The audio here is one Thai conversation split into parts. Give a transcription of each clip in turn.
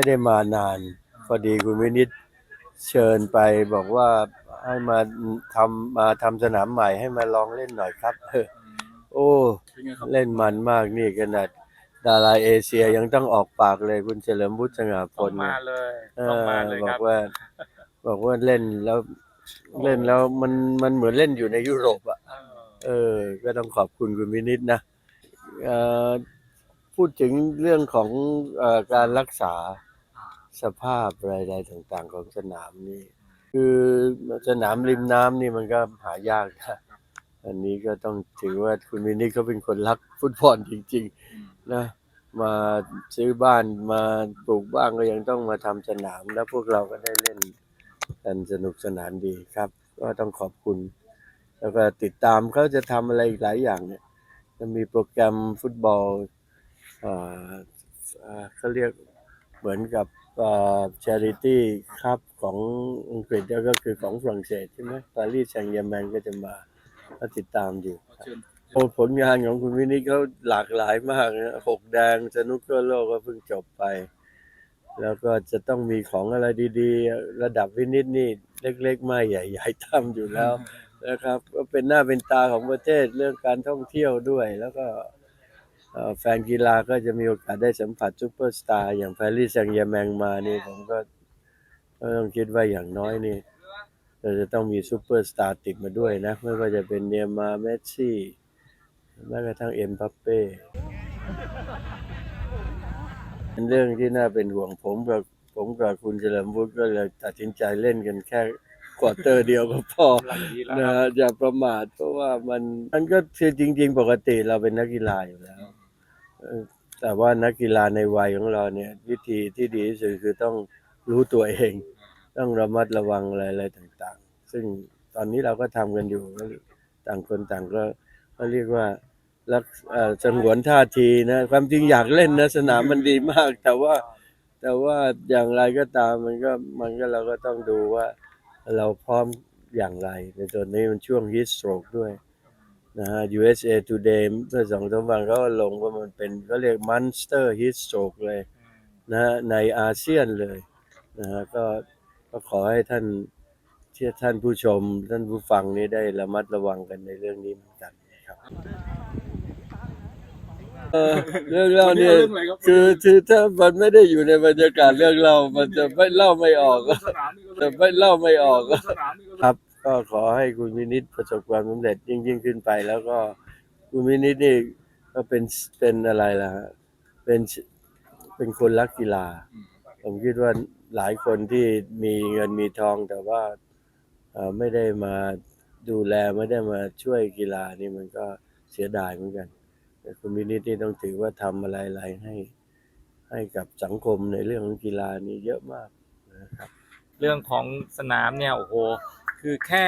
ไม่ได้มานานพอดีคุณวินิตเชิญไปบอกว่าให้มาทำมาทำสนามใหม่ให้มาลองเล่นหน่อยครับเออโอ้เป็นไงครับเล่นมันมากนี่ขนาดดาราเอเชียยังต้องออกปากเลยคุณเฉลิมบุตรสง่าพต้องลมาเนี่ยเลยเอต้องอมาเลยบอครักบว่า บอกว่าเล่นแล้วเล่นแล้วมันมันเหมือนเล่นอยู่ในยุโรปอะเออเออก็ต้องขอบคุณคุณวินิตนะเอ่อพูดถึงเรื่องของเออการรักษา สภาพรายใดต่างๆ ของสนามนี่คือสนามริมน้ำนี่มันก็หายากนะอันนี้ก็ต้องถือว่าคุณวินิตเขาเป็นคนรักฟุตบอลจริง ๆ นะ มาซื้อบ้านมาปลูกบ้านก็ยังต้องมาทำสนาม แล้วพวกเราก็ได้เล่นกันสนุกสนานดีครับ ก็ต้องขอบคุณ แล้วก็ติดตามเขาจะทำอะไรอีกหลายอย่างเนี่ยจะมีโปรแกรมฟุตบอลอ่อเอ่อเขาเรียกเหมือนกับ เอ่อ charity ครับของอังกฤษแล้วก็คือของฝรั่งเศสใช่ไหมปารีสแซงต์แยร์แมงก็จะมาก็ติดตามอยู่เชิญโอ้ผลงานของคุณวินิจเขาหลากหลายมากนะหกแดงสนุกเกอร์โลกก็เพิ่งจบไป แล้วก็จะต้องมีของอะไรดีๆ ระดับวินิจนี่เล็กๆ ไม่ใหญ่ๆทำอยู่แล้วนะครับ ก็เป็นหน้าเป็นตาของประเทศเรื่องการท่องเที่ยวด้วยแล้วก็เอ่อ แฟนกีฬาก็จะมีโอกาสได้สัมผัสซูเปอร์สตาร์อย่างแฟรี่แซงต์แยร์แมงมานี่ผมก็ก็ต้องคิดว่าอย่างน้อยนี่เราจะต้องมีซูเปอร์สตาร์ติดมาด้วยนะ ไม่ว่าจะเป็นเนียร์มาร์เมสซี่แม้กระทั่งเอ็มบัปเป้เป็นเรื่องที่น่าเป็นห่วงผมกับผมกับคุณเฉลิมวุฒิก็เลยตัดสินใจเล่นกันแค่ควอเตอร์เดียวก็พอกำลังดีแล้วนะคฮะรับอย่าประมาทเพราะว่ามันมันก็คือจริง ๆ ปกติเราเป็นนักกีฬาอยู่แล้วเอ่อ แต่ว่านักกีฬาในวัยของเราเนี่ย วิธีที่ดีที่สุดคือต้องรู้ตัวเอง ต้องระมัดระวังอะไรอะไรต่าง ๆ ซึ่งตอนนี้เราก็ทำกันอยู่ต่างคนต่างก็ก็เรียกว่ารักสงวนท่าทีนะ ความจริงอยากเล่นนะ สนามมันดีมาก แต่ว่าแต่ว่าอย่างไรก็ตามมันก็มันก็เราก็ต้องดูว่าเราพร้อมอย่างไร ในตอนนี้มันช่วง heat stroke ด้วย นะฮะ USA Today เมื่อสองสามวันเขาก็ลงว่ามันเป็นเขาเรียก monster heat stroke เลยนะฮะในอาเซียนเลยนะฮะก็ก็ขอให้ท่านที่ท่านผู้ชม ท่านผู้ฟังนี้ได้ระมัดระวังกันในเรื่องนี้เหมือนกันครับเออเรื่องเล่าเนี่ยเรื่องอะไรครับคือคือถ้ามันไม่ได้อยู่ในบรรยากาศเรื่องเล่ามันจะไม่เล่าไม่ออกสนามนี่ก็จะไม่เล่าไม่ออกสนามนี่ก็ครับ ก็ขอให้คุณวินิตประสบความสำเร็จยิ่งยิ่งขึ้นไป แล้วก็คุณวินิตนี่ก็เป็นเป็นอะไรล่ะฮะเป็นเป็นคนรักกีฬา ผมคิดว่าหลายคนที่มีเงินมีทองแต่ว่าเอ่อไม่ได้มาดูแลไม่ได้มาช่วยกีฬานี่มันก็เสียดายเหมือนกันแต่คุณวินิตนี่ต้องถือว่าทำอะไรๆให้ ให้กับสังคมในเรื่องของกีฬานี่เยอะมากนะครับ เรื่องของสนามเนี่ยโอ้โห คือแค่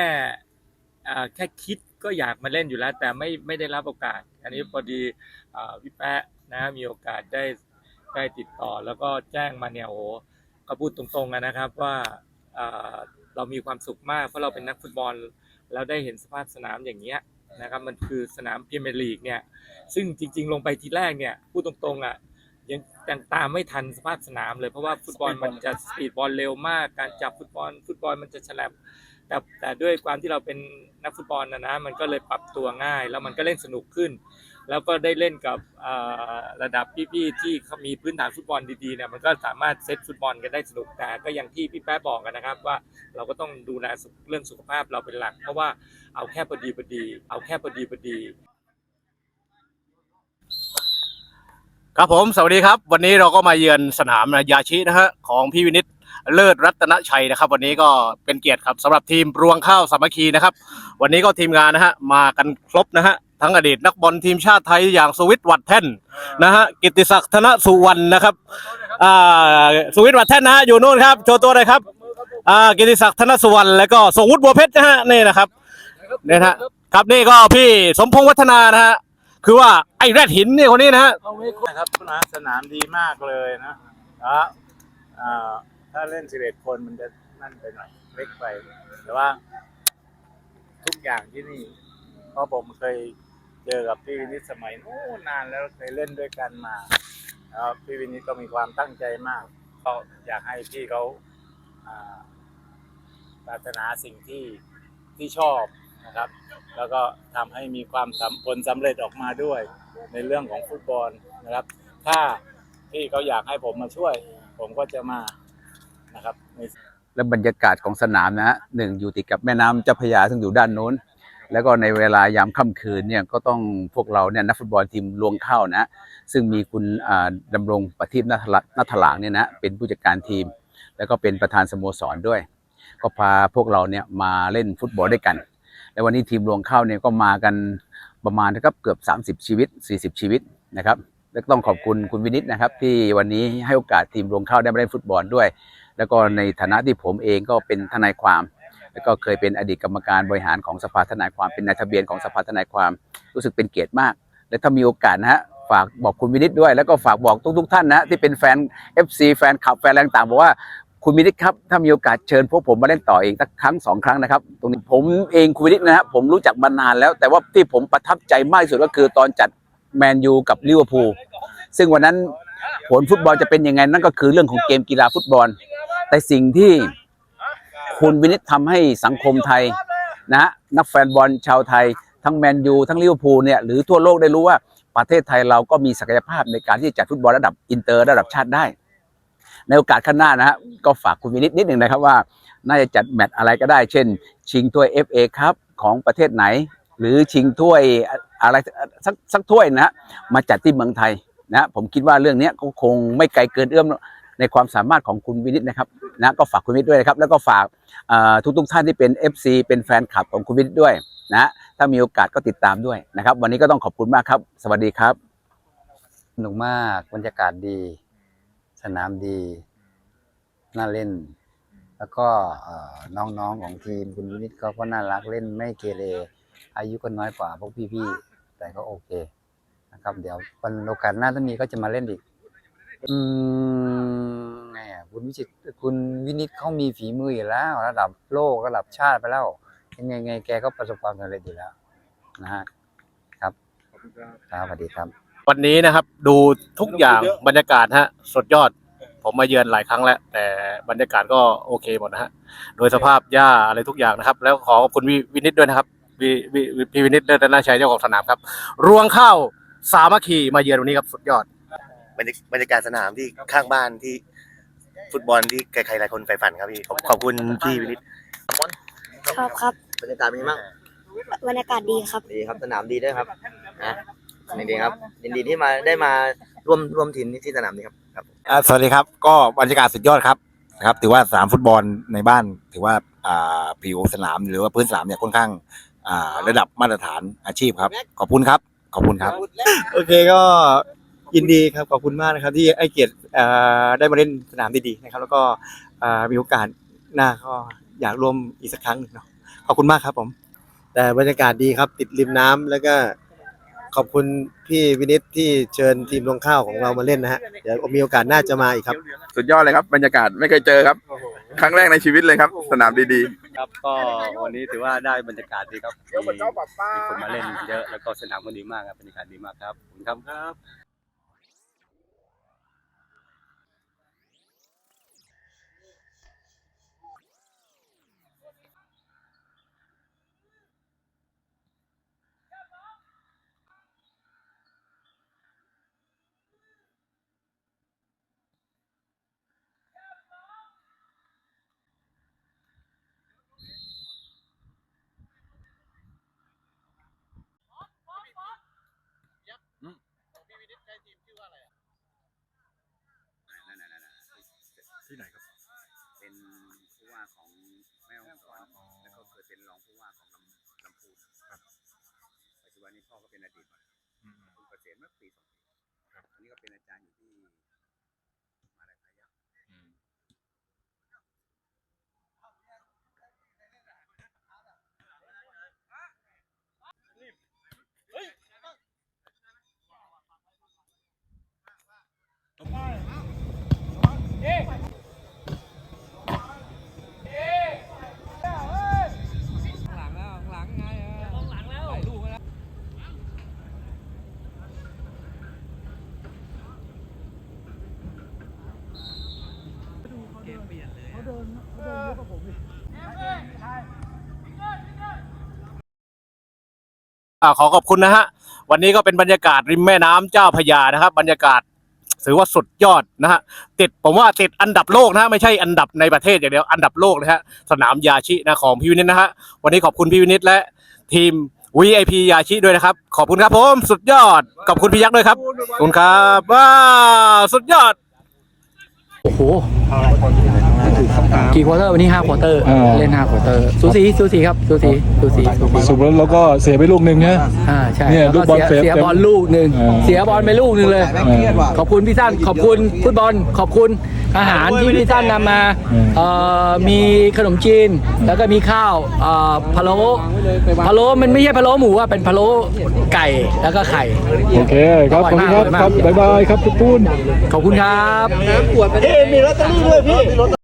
อ่าแค่คิดก็อยากมาเล่นอยู่แล้ว แต่ไม่ไม่ได้รับโอกาส อันนี้พอดีอ่าพี่แป๊ะนะมีโอกาสได้ได้ติดต่อ แล้วก็แจ้งมาเนี่ยโอ้โหก็พูดตรงๆนะครับว่าอ่าเรามีความสุขมาก เพราะเราเป็นนักฟุตบอลแล้วได้เห็นสภาพสนามอย่างเงี้ยนะครับมันคือสนามพรีเมียร์ลีกเนี่ยซึ่งจริง ๆ ลงไปทีแรกเนี่ยพูดตรงๆอะยังยังตามไม่ทันสภาพสนามเลยเพราะว่าฟุตบอลมันจะสปีดบอลเร็วมาก การจับฟุตบอล ฟุตบอลมันจะฉลับ แต่แต่ด้วยความที่เราเป็นนักฟุตบอลนะนะมันก็เลยปรับตัวง่าย แล้วมันก็เล่นสนุกขึ้น แล้วก็ได้เล่นกับระดับพี่ๆที่เขามีพื้นฐานฟุตบอลดีๆเนี่ยมันก็สามารถเซตฟุตบอลกันได้สนุกแต่ก็อย่างที่พี่แป๊ะบอกกันนะครับว่าเราก็ต้องดูแลเรื่องสุขภาพเราเป็นหลัก เพราะว่าเอาแค่พอดีพอดี เอาแค่พอดีพอดีครับผม สวัสดีครับ วันนี้เราก็มาเยือนสนามยาชินะฮะของพี่วินิต เลิศรัตนชัยนะครับ วันนี้ก็เป็นเกียรติครับสำหรับทีมรวงข้าวสามัคคีนะครับ วันนี้ก็ทีมงานนะฮะมากันครบนะฮะทั้งอดีตนักบอลทีมชาติไทยอย่างสวิทย์วัดแท่นนะฮะกิติศักดิ์ธนสุวรรณนะครับอ่าสวิทย์วัดแท่นนะฮะอยู่นู่นครับโชว์ตัวเลยครับอ่ากิติศักดิ์ธนสุวรรณแล้วก็สงวุฒิบัวเพชรนะฮะนี่นะครับเนี่ยนะฮะครับนี่ก็พี่สมพงษ์วัฒนานะฮะคือว่าไอ้แรดหินเนี่ยคนนี้นะฮะ ครับสนามดีมากเลยนะแล้วอ่า ถ้าเล่นสิบเอ็ดคนมันจะนั่นไปหน่อยเล็กไป แต่ว่า ทุกอย่างที่นี่เพราะผมเคยเจอกับพี่วินิตสมัยนู้นนานแล้วเคยเล่นด้วยกันมาแล้วพี่วินิตก็มีความตั้งใจมากเขาอยากให้พี่เขาปรารถนาสิ่งที่ที่ชอบนะครับ แล้วก็ทำให้มีความสผลสำเร็จออกมาด้วย ในเรื่องของฟุตบอลนะครับ ถ้าพี่เขาอยากให้ผมมาช่วย ผมก็จะมา นะครับและบรรยากาศของสนามนะฮะหนึ่งอยู่ติดกับแม่น้ำเจ้าพระยาซึ่งอยู่ด้านโน้น แล้วก็ในเวลายามค่ำคืนเนี่ยก็ต้องพวกเราเนี่ยนักฟุตบอลทีมรวงเข้านะ ซึ่งมีคุณอ่าดำรงประทีปนัทละนัทหลางเนี่ยนะเป็นผู้จัดการทีม แล้วก็เป็นประธานสโมสรด้วย ก็พาพวกเราเนี่ยมาเล่นฟุตบอลด้วยกัน และวันนี้ทีมรวงเข้าเนี่ยก็มากันประมาณนะครับเกือบ 30 ชีวิต 40 ชีวิตนะครับและต้องขอบคุณคุณวินิตนะครับที่วันนี้ให้โอกาสทีมรวงเข้าได้มาเล่นฟุตบอลด้วย แล้วก็ในฐานะที่ผมเองก็เป็นทนายความ แล้วก็เคยเป็นอดีตกรรมการบริหารของสภาทนายความเป็นนายทะเบียนของสภาทนายความรู้สึกเป็นเกียรติมาก และถ้ามีโอกาสนะฮะฝากบอกคุณวินิตด้วย แล้วก็ฝากบอกทุกๆท่านนะที่เป็นแฟน FC แฟนคลับแฟนอะไรต่างบอกว่าคุณวินิตครับถ้ามีโอกาสเชิญพวกผมมาเล่นต่ออีกสักครั้งสองครั้งนะครับตรงนี้ผมเองคุณวินิตนะฮะผมรู้จักมานานแล้ว แต่ว่าที่ผมประทับใจมากที่สุดก็คือตอนจัดแมนยูกับลิเวอร์พูลซึ่งวันนั้นผลฟุตบอลจะเป็นยังไงนั่นก็คือเรื่องของเกมกีฬาฟุตบอล แต่สิ่งที่คุณวินิตทำให้สังคมไทยนะฮะนักแฟนบอลชาวไทย ทั้งแมนยูทั้งลิเวอร์พูลเนี่ยหรือทั่วโลกได้รู้ว่าประเทศไทยเราก็มีศักยภาพในการที่จะจัดฟุตบอลระดับอินเตอร์ระดับชาติได้ ในโอกาสข้างหน้านะฮะก็ฝากคุณวินิตนิดหนึ่งนะครับว่า น่าจะจัดแมตช์อะไรก็ได้ เช่น ชิงถ้วย FA ครับของประเทศไหน หรือชิงถ้วยอะไรสักสักถ้วยนะฮะมาจัดที่เมืองไทยนะผมคิดว่าเรื่องนี้ก็คงไม่ไกลเกินเอื้อม ในความสามารถของคุณวินิตนะครับนะก็ฝากคุณวินิตด้วยนะครับ แล้วก็ฝากทุกทุกๆท่านที่เป็น FC เป็นแฟนคลับของคุณวินิตด้วยนะถ้ามีโอกาสก็ติดตามด้วยนะครับ วันนี้ก็ต้องขอบคุณมากครับ สวัสดีครับสนุกมากบรรยากาศดี สนามดีน่าเล่น แล้วก็เอ่อน้องๆของทีมคุณวินิตเขาก็น่ารักเล่นไม่เกเรอายุก็น้อยกว่าพวกพี่ๆแต่ก็โอเคนะครับ เดี๋ยววันโอกาสหน้าถ้ามีก็จะมาเล่นอีก อืมไงคุณวิจิตรคุณวินิตเขามีฝีมืออยู่แล้ว ระดับโลกระดับชาติไปแล้วยังไงไงแกก็ประสบความสำเร็จอยู่แล้ว นะฮะครับครับสวัสดีครับ วันนี้นะครับ ดูทุกอย่างบรรยากาศฮะสดยอด ผมมาเยือนหลายครั้งแล้ว แต่บรรยากาศก็โอเคหมดนะฮะโดยสภาพหญ้าอะไรทุกอย่างนะครับ แล้วขอขอบคุณวินิตด้วยนะครับวิวิวิพี่วินิตเลิศนาชัยเจ้าของสนามครับ รวงข้าวสามัคคีมาเยือนวันนี้ครับสุดยอด บรรยากบรรยากาศสนามที่ข้างบ้านที่ฟุตบอลที่ใครๆหลายคนใฝ่ฝันครับพี่ขอบขอบคุณพี่วินิตชอบครับบรรยากาศเป็นยังไงบ้างบรรยากาศดีครับ ดีครับสนามดีด้วยครับนะยินดีครับยินดีที่มาได้มาร่วมร่วมทีมที่สนามนี้ครับครับอ่าสวัสดีครับ ก็บรรยากาศสุดยอดครับนะครับ ถือว่าสนามฟุตบอลในบ้าน ถือว่าอ่าผิวสนามหรือว่าพื้นสนามเนี่ยค่อนข้างอ่าระดับมาตรฐานอาชีพครับ ขอบคุณครับ ขอบคุณครับ โอเคก็ ยินดีครับขอบคุณมากนะครับที่ให้เกียรติเอ่อได้มาเล่นสนามดีๆนะครับ แล้วก็เอ่อมีโอกาสหน้าก็อยากร่วมอีกสักครั้งหนึ่งเนาะขอบคุณมากครับผม แต่บรรยากาศดีครับติดริมน้ำแล้วก็ขอบคุณพี่วินิตที่เชิญทีมลงข้าวของเรามาเล่นนะฮะเดี๋ยวมีโอกาสน่าจะมาอีกครับ สุดยอดเลยครับบรรยากาศไม่เคยเจอครับ ครั้งแรกในชีวิตเลยครับ สนามดีๆครับก็วันนี้ถือว่าได้บรรยากาศดีครับมีมีคนมาเล่นเยอะแล้วก็สนามก็ดีมากครับบรรยากาศดีมากครับขอบคุณครับ อนนี้พ่อก็เป็นอดีตอืม คุณเกษมเมื่อปีสองปีอันนี้ก็เป็นอาจารย์อยู่ที่มาลัยพะเยาอืมาขอขอบคุณนะฮะ วันนี้ก็เป็นบรรยากาศริมแม่น้ำเจ้าพยานะครับ บรรยากาศถือว่าสุดยอดนะฮะติดผมว่าติดอันดับโลกนะฮะไม่ใช่อันดับในประเทศอย่างเดียวอันดับโลกนะฮะสนามยาชินะของพี่วินิตนะฮะวันนี้ขอบคุณพี่วินิตและทีม VIP ยาชิด้วยนะครับ ขอบคุณครับผมสุดยอดขอบคุณพี่ยักษ์ด้วยครับขอบคุณครับว้าสุดยอดโอ้โห กี่ควอเตอร์วันนี้ห้าควอเตอร์เล่นห้าควอเตอร์สูสีสูสีครับสูสีสูสีสุดแล้วเราก็เสียไปลูกหนึ่งนะ อ่าใช่เนี่ยแล้วลูกบอลเสียเซฟเสียบอลลูกหนึ่งอ่า เสียบอลไปลูกหนึ่งเลยขอบคุณพี่สั้นขอบคุณฟุตบอลขอบคุณอาหารที่พี่สั้นนำมาเอ่อมีขนมจีนแล้วก็มีข้าวเอ่อพะโล้พะโล้มันไม่ใช่พะโล้หมูอะเป็นพะโล้ไก่แล้วก็ไข่ โอเคครับ ขอบคุณครับ ครับ บ๊ายบายครับทุกทุนขอบคุณครับเอ๊มีลอตเตอรี่ด้วยพี่